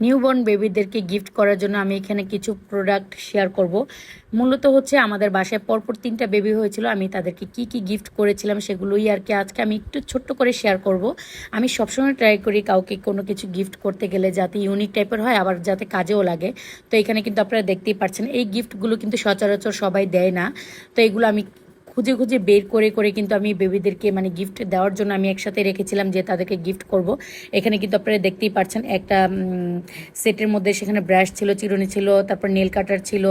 Newborn বেবিদেরকে gift করার জন্য আমি এখানে কিছু প্রোডাক্ট শেয়ার করব। মূলত হচ্ছে আমাদের বাসায় পরপর তিনটা বেবি হয়েছিল, আমি তাদেরকে কি কি গিফট করেছিলাম সেগুলোই আর কি আজকে আমি একটু ছোট্ট করে শেয়ার করব। আমি সবসময় ট্রাই করি কাউকে কোনো কিছু গিফট করতে গেলে যাতে ইউনিক টাইপের হয়, আবার যাতে কাজেও লাগে। তো এখানে কিন্তু আপনারা দেখতেই পাচ্ছেন এই গিফটগুলো কিন্তু সচরাচর সবাই দেয় না। তো এগুলো আমি খুঁজে খুঁজে বের করে করে কিন্তু আমি বেবিদেরকে মানে গিফট দেওয়ার জন্য আমি একসাথে রেখেছিলাম যে তাদেরকে গিফট করব। এখানে কিন্তু আপনারা দেখতেই পাচ্ছেন একটা সেটের মধ্যে সেখানে ব্রাশ ছিল, চিরুনি ছিল, তারপর নেল কাটার ছিল,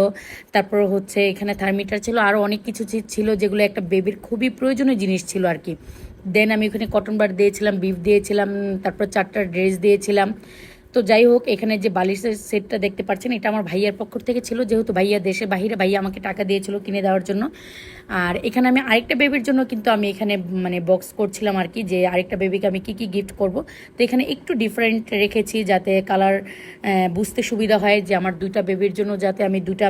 তারপর হচ্ছে এখানে থার্মিটার ছিল আরও অনেক কিছু ছিল যেগুলো একটা বেবির খুবই প্রয়োজনীয় জিনিস ছিল আর কি। দেন আমি ওখানে কটন বার দিয়েছিলাম বিফ দিয়েছিলাম, তারপর চারটা ড্রেস দিয়েছিলাম। তো যাই হোক, এখানে যে বালিশের সেটটা দেখতে পাচ্ছেন, এটা আমার ভাইয়ার পক্ষ থেকে ছিল। যেহেতু ভাইয়া দেশে বাহিরে, ভাইয়া আমাকে টাকা দিয়েছিল কিনে দেওয়ার জন্য। আর এখানে আমি আরেকটা বেবির জন্য কিন্তু আমি এখানে মানে বক্স করছিলাম আর কি, যে আরেকটা বেবিকে আমি কি কি গিফট করব। তো এখানে একটু ডিফারেন্ট রেখেছি যাতে কালার বুঝতে সুবিধা হয় যে আমার দুইটা বেবির জন্য, যাতে আমি দুটা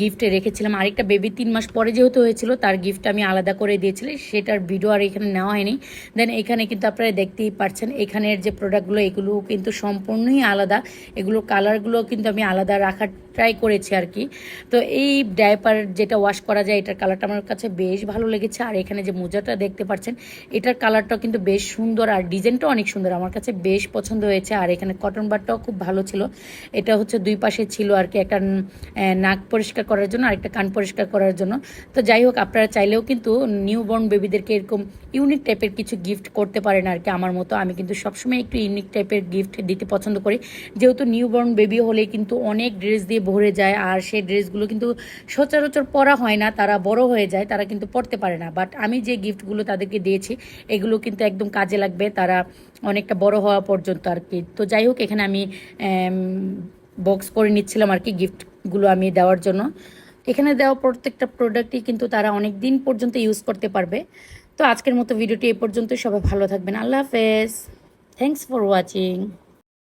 গিফটে রেখেছিলাম। আরেকটা বেবি তিন মাস পরে যেহেতু হয়েছিল, তার গিফট আমি আলাদা করে দিয়েছিলাম। সেটার ভিডিও আর এখানে নেওয়া হয়নি। দেন এখানে কিন্তু আপনারা দেখতেই পাচ্ছেন এখানের যে প্রোডাক্টগুলো এগুলো কিন্তু সম্পূর্ণই আলাদা। এগুলো কালারগুলো কিন্তু আমি আলাদা রাখার ট্রাই করেছি আর কি। তো এই ডাইপার যেটা ওয়াশ করা যায়, এটার কালারটা আমার কাছে বেশ ভালো লেগেছে। আর এখানে যে মোজাটা দেখতে পাচ্ছেন, এটার কালারটাও কিন্তু বেশ সুন্দর আর ডিজাইনটাও অনেক সুন্দর। আমার কাছে বেশ পছন্দ হয়েছে। আর এখানে কটন বারটাও খুব ভালো ছিল। এটা হচ্ছে দুই পাশে ছিল আর কি। একটা নাক পরিষ্কার করার জন্য, আরেকটা কান পরিষ্কার করার জন্য। তো যাই হোক, আপনারা চাইলেও কিন্তু নিউ বর্ন বেবিদেরকে এরকম ইউনিক টাইপের কিছু গিফট করতে পারেন আর কি আমার মতো। আমি কিন্তু সবসময় একটু ইউনিক টাইপের গিফট দিতে পছন্দ করি। যেহেতু নিউ বর্ন বেবি হলে কিন্তু অনেক ড্রেস দিয়ে ভরে যায়, আর সেই ড্রেসগুলো কিন্তু সচরাচর পরা হয় না, তারা বড় হয়ে যায়, তারা কিন্তু পড়তে পারে না। বাট আমি যে গিফটগুলো তাদেরকে দিয়েছি, এগুলো কিন্তু একদম কাজে লাগবে, তারা অনেকটা বড় হওয়া পর্যন্ত আর কি। তো যাই হোক, এখানে আমি বক্স করে নিচ্ছিলাম আর কি গিফটগুলো আমি দেওয়ার জন্য। এখানে দেওয়া প্রত্যেকটা প্রোডাক্টই কিন্তু তারা অনেক দিন পর্যন্ত ইউজ করতে পারবে। তো আজকের মতো ভিডিওটি এ পর্যন্ত সবাই ভালো থাকবেন। আল্লাহ হাফেজ। Thanks for watching